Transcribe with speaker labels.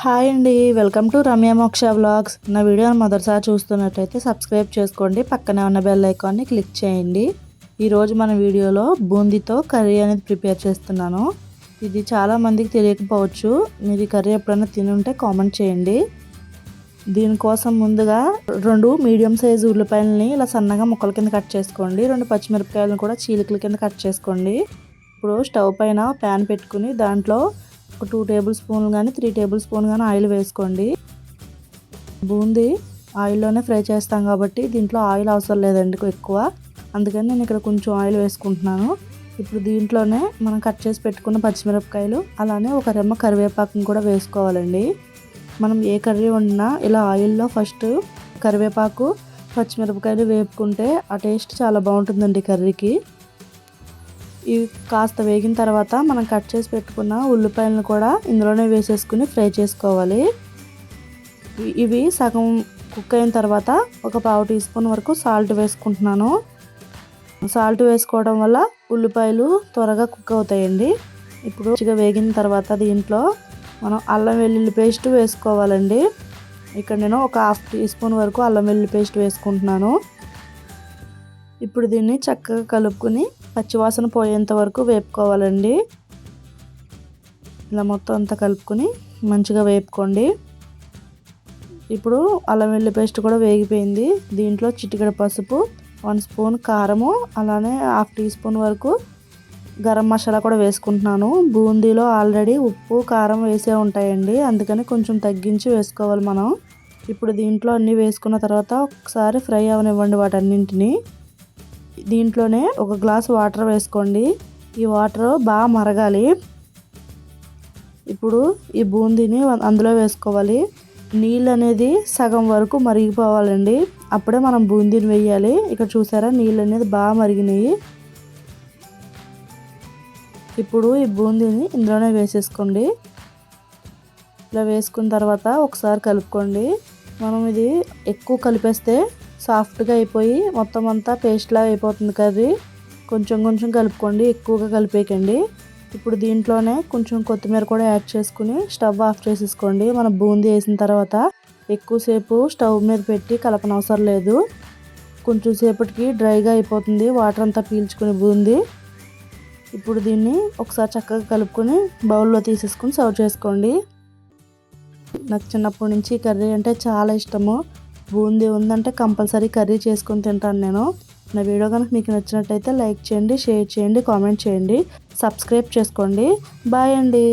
Speaker 1: Hi అండి welcome to Ramya మోక్ష vlogs. నా వీడియోని మొదటిసారి చూస్తున్నట్టయితే సబ్స్క్రైబ్ చేసుకోండి పక్కనే ఉన్న బెల్ ఐకాన్ని క్లిక్ చేయండి. ఈరోజు మన వీడియోలో బూందీతో కర్రీ అనేది ప్రిపేర్ చేస్తున్నాను. ఇది చాలా మందికి తెలియకపోవచ్చు మీరు ఈ కర్రీ ఎప్పుడైనా తినుంటే కామెంట్ చేయండి. దీనికోసం ముందుగా రెండు మీడియం సైజు ఉల్లిపాయలని ఇలా సన్నగా ముక్కల కింద కట్ చేసుకోండి. రెండు పచ్చిమిరపకాయలను కూడా చీలికల కింద కట్ చేసుకోండి. ఇప్పుడు స్టవ్ పైన ప్యాన్ పెట్టుకుని దాంట్లో ఒక టూ టేబుల్ స్పూన్లు కానీ త్రీ టేబుల్ స్పూన్ కానీ ఆయిల్ వేసుకోండి. బూందీ ఆయిల్లోనే ఫ్రై చేస్తాం కాబట్టి దీంట్లో ఆయిల్ అవసరం లేదండి ఎక్కువ. అందుకని నేను ఇక్కడ కొంచెం ఆయిల్ వేసుకుంటున్నాను. ఇప్పుడు దీంట్లోనే మనం కట్ చేసి పెట్టుకున్న పచ్చిమిరపకాయలు అలానే ఒక రెమ్మ కరివేపాకుని కూడా వేసుకోవాలండి. మనం ఏ కర్రీ వండినా ఇలా ఆయిల్లో ఫస్ట్ కరివేపాకు పచ్చిమిరపకాయలు వేపుకుంటే ఆ టేస్ట్ చాలా బాగుంటుందండి కర్రీకి. ఇవి కాస్త వేగిన తర్వాత మనం కట్ చేసి పెట్టుకున్న ఉల్లిపాయలను కూడా ఇందులోనే వేసేసుకుని ఫ్రై చేసుకోవాలి. ఇవి సగం కుక్ అయిన తర్వాత ఒక పావు టీ స్పూన్ వరకు సాల్ట్ వేసుకుంటున్నాను. సాల్ట్ వేసుకోవడం వల్ల ఉల్లిపాయలు త్వరగా కుక్ అవుతాయండి. ఇప్పుడు మంచిగా వేగిన తర్వాత దీంట్లో మనం అల్లం వెల్లుల్లి పేస్ట్ వేసుకోవాలండి. ఇక్కడ నేను ఒక హాఫ్ టీ స్పూన్ వరకు అల్లం వెల్లుల్లి పేస్ట్ వేసుకుంటున్నాను. ఇప్పుడు దీన్ని చక్కగా కలుపుకొని పచ్చివాసన పోయేంత వరకు వేపుకోవాలండి. ఇలా మొత్తం అంతా కలుపుకొని మంచిగా వేపుకోండి. ఇప్పుడు అల్లం వెల్లి పేస్ట్ కూడా వేగిపోయింది. దీంట్లో చిటికెడ పసుపు వన్ స్పూన్ కారము అలానే హాఫ్ టీ స్పూన్ వరకు గరం మసాలా కూడా వేసుకుంటున్నాను. బూందీలో ఆల్రెడీ ఉప్పు కారం వేసే ఉంటాయండి. అందుకని కొంచెం తగ్గించి వేసుకోవాలి మనం. ఇప్పుడు దీంట్లో అన్నీ వేసుకున్న తర్వాత ఒకసారి ఫ్రై అవనివ్వండి వాటన్నింటినీ. దీంట్లోనే ఒక గ్లాస్ వాటర్ వేసుకోండి. ఈ వాటర్ బాగా మరగాలి. ఇప్పుడు ఈ బూందీని అందులో వేసుకోవాలి. నీళ్ళు అనేది సగం వరకు మరిగిపోవాలండి. అప్పుడే మనం బూందీని వేయాలి. ఇక్కడ చూసారా? నీళ్ళు అనేది బాగా మరిగినాయి. ఇప్పుడు ఈ బూందీని ఇందులోనే వేసేసుకోండి. ఇలా వేసుకున్న తర్వాత ఒకసారి కలుపుకోండి. మనం ఇది ఎక్కువ కలిపేస్తే సాఫ్ట్గా అయిపోయి మొత్తం అంతా పేస్ట్లా అయిపోతుంది కర్రీ. కొంచెం కొంచెం కలుపుకోండి ఎక్కువగా కలిపేయకండి. ఇప్పుడు దీంట్లోనే కొంచెం కొత్తిమీర కూడా యాడ్ చేసుకుని స్టవ్ ఆఫ్ చేసేసుకోండి. మనం బూందీ వేసిన తర్వాత ఎక్కువసేపు స్టవ్ మీద పెట్టి కలపనవసరం లేదు. కొంచెం సేపటికి డ్రైగా అయిపోతుంది వాటర్ అంతా పీల్చుకుని బూందీ. ఇప్పుడు దీన్ని ఒకసారి చక్కగా కలుపుకొని బౌల్లో తీసేసుకొని సర్వ్ చేసుకోండి. నాకు చిన్నప్పటి నుంచి కర్రీ అంటే చాలా ఇష్టము. బూందీ ఉందంటే కంపల్సరీ కర్రీ చేసుకొని తింటాను నేను. నా వీడియో కనుక మీకు నచ్చినట్టయితే లైక్ చేయండి షేర్ చేయండి కామెంట్ చేయండి సబ్స్క్రైబ్ చేసుకోండి. బాయ్ అండి.